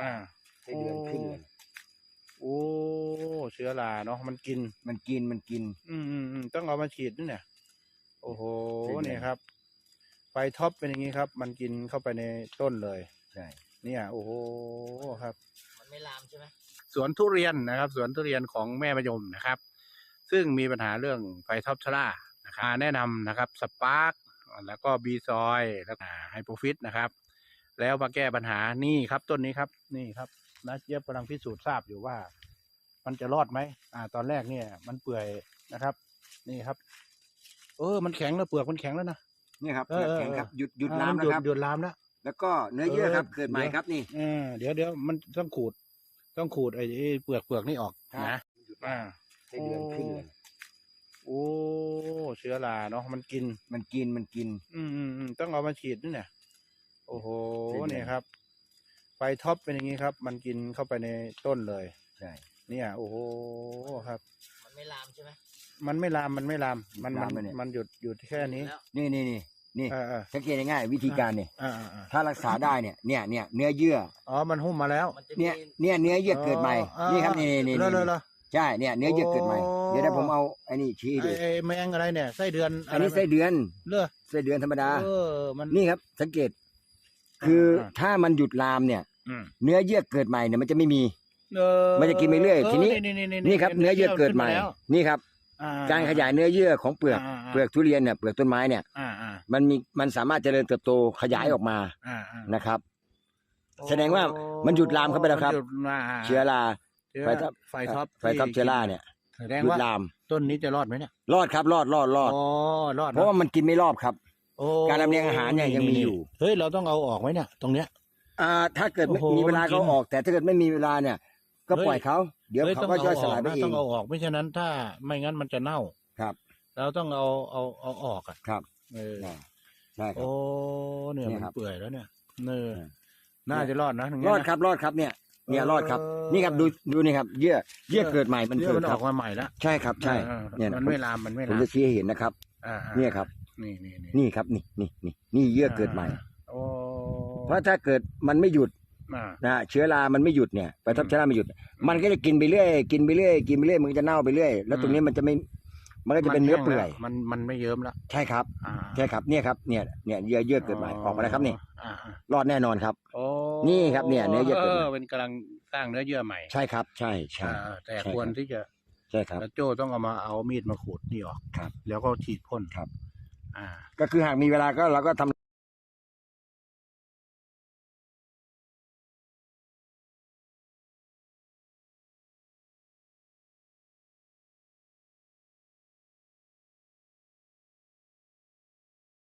อ่าไส้เดือนขึ้นเลยโอ้เชื้อราเนาะมันกิน มันกินมันกิน อืมอืมอืมต้องเอามาฉีดนี่เนี่ย โอ้โหไส้เดือนเนี่ยครับไฟท็อปเป็นอย่างนี้ครับ มันกินเข้าไปในต้นเลย ใช่เนี่ยโอ้โหครับ มันไม่ลามใช่ไหมสวนทุเรียนนะครับ สวนทุเรียนของแม่มะยมนะครับ ซึ่งมีปัญหาเรื่องไฟท็อปชรานะครับแนะนำนะครับสปาร์กแล้วก็บีซอยแล้วก็ไฮโปฟิตนะครับ แล้วมาแก้ปัญหานี่ครับต้นนี้ครับนี่ครับนะเจี๊ยบกำลังพิสูจน์ทราบอยู่ว่า มันจะรอดไหมอ่า ตอนแรกเนี่ย มันเปื่อยนะครับ นี่ครับ เออ มันแข็งแล้วเปลือกมันแข็งแล้วนะเนี่ยครับเออเออแข็งครับหยุดหยุดอ่น้ำมันะหยุดครับหยุดลามแล้วแล้วก็เนื้อเยื่อครับเออเกิดใหม่เดี๋ยวครับนี่อ่าเดี๋ยวเดี๋ยวมันต้องขูด ต้องขูดไอ้ไอ้เปลือกเปลือกนี่ออกครับนะอ่าไส้เดือนขึ้นเลยโอ้เชื้อราเนาะมันกินมันกินมันกิน อืมอืมอืมต้องเอามาฉีดนี่เนี่ย โอ้โหไส้เดือนเนี่ยครับไฟท็อปเป็นอย่างนี้ครับ มันกินเข้าไปในต้นเลย ใช่ เนี่ย โอ้โหครับ มันไม่ลามใช่ไหมมันไม่ลามมันไม่ลาม มันมันลามไปเนี่ย มันหยุดหยุดแค่นี้แล้วนี่นี่นี่นี่เออเออสังเกตง่ายๆวิธีการเนี่ยอ่าอ่าอ่าถ้ารักษาได้เนี่ยเนี่ยเนี่ยเนื้อเยื่อ อ๋อ มันหุ้มมาแล้วมันจะมีเนี่ยเนี่ยเนื้อเยื่อเกิดใหม่อ๋อนี่ครับนี่นี่เลนี่ยเลยเลยใช่เนี่ยเนื้อเยื่อเกิดใหม่โอ้ เดี๋ยวถ้าผมเอาไอ้นี่ชี้ให้ดูไอ้ไอ้แมงอะไรเนี่ยไส้เดือนอันนี้ไส้เดือนเลือดไส้เดือนธรรมดา เออมัน นี่ครับสังเกต คืออาถ้ามันหยุดลามเนี่ยอืมเนื้อเยื่อเกิดใหม่เนี่ยมันจะไม่มีเออมันจะกินไปเรื่อย ทีนี้นี่นี่ครับ เนื้อเยื่อเกิดใหม่ขึ้นาแล้วนี่ครับอ่การขยายเนื้อเยื่อของเปลือกาาเปลือกทุเรียนเนี่ยเปลือกต้นไม้เนี่ยอ่าอ่ามันมีมันสามารถเจริญเติบโตขยายออกมาอ่าอ่านะครับ แสดงว่ามันหยุดลามเข้าไปแล้วครับมันหยุดมาเชื้อราเชื้อไฟท็อปไฟท็อปไฟท็อปเชื้อราเนี่ยแสดงหยุดว่าลามต้นนี้จะรอดไหมเนี่ยรอดครับ รอดรอดรอดอ๋อรอดนเพราะว่ามันกินไม่รอบครับ โอ้การลำเลียงอาหารเนี่ยยังมีอยู่ เฮ้ย เราต้องเอาออกไหมเนี่ย ตรงเนี้ย อ่า ถ้าเกิดไม่โอ้โหมีเวลามันกิก็นออก แต่ถ้าเกิดไม่มีเวลาเนี่ย ก็เฮ้ยปล่อยเขา เดี๋ยวฮ้เขาต้องก็ย่อยเาสลายไปนะเอต้องงเอาออกไม่ฉะนั้นถ้าไม่งั้นมันจะเน่าครับเราต้องเอาเอาเอาออกอะครับ เออใช่ใช่ครับ โอ้เนี่ยเนี่มัยนครับเปื่อยแล้วเนี่ยเนอเออน่าจะรอดนะถึงรเนี้ยอดนะครับ รอดครับเนี่ย เนี่ยรอดครับเออนี่ครับดูดูนี่ครับเยื่อเยื่อเกิดใหม่มันเยื่อเกิดมันคอรัอบกมาใหม่แล้วใช่ครับใช่เออเนี่ยมันผมไม่ลามมันไม่ผมลามจะชี้ให้เห็นนะครับ อ่าอ่าเนี่ยครับ นี่นี่นี่นี่ครับนี่นี่นี่นี่เยื่อเกิดใหม่ โอ้เพราะถ้าเกิดมันไม่หยุดอ่า นะเชื้อรามันไม่หยุดเนี่ยไปทับอืมเชื้อราไม่หยุด มันก็จะกินไปเรื่อยกินไปเรื่อยกินไปเรื่อยมันก็จะเน่าไปเรื่อยแล้วตรงนี้มันจะไม่มันก็จะเป็นเนื้อเปื่อย มันมันไม่เยิ้มแล้วใช่ครับอ่าใช่ครับเนี่ยครับเนี่ยเนี่ยเยื่อเยื่อเกิดใหม่ออกมาแล้วครับนี่อ่าอ่ารอดแน่นอนครับ โอ้นี่ครับเนี่ยเนื้อเยื่อเกิดใหม่ เป็นกำลังสร้างเนื้อเยื่อใหม่ใช่ครับ ใช่ใช่ อ่าแต่ใช่ครับควรที่จะใช่ครับ แล้วโจ้ต้องเอามาเอามีดมาขูดนี่ออกครับแล้วก็ฉีดพ่นครับอ่า ก็คือหากมีเวลาก็เราก็ทำ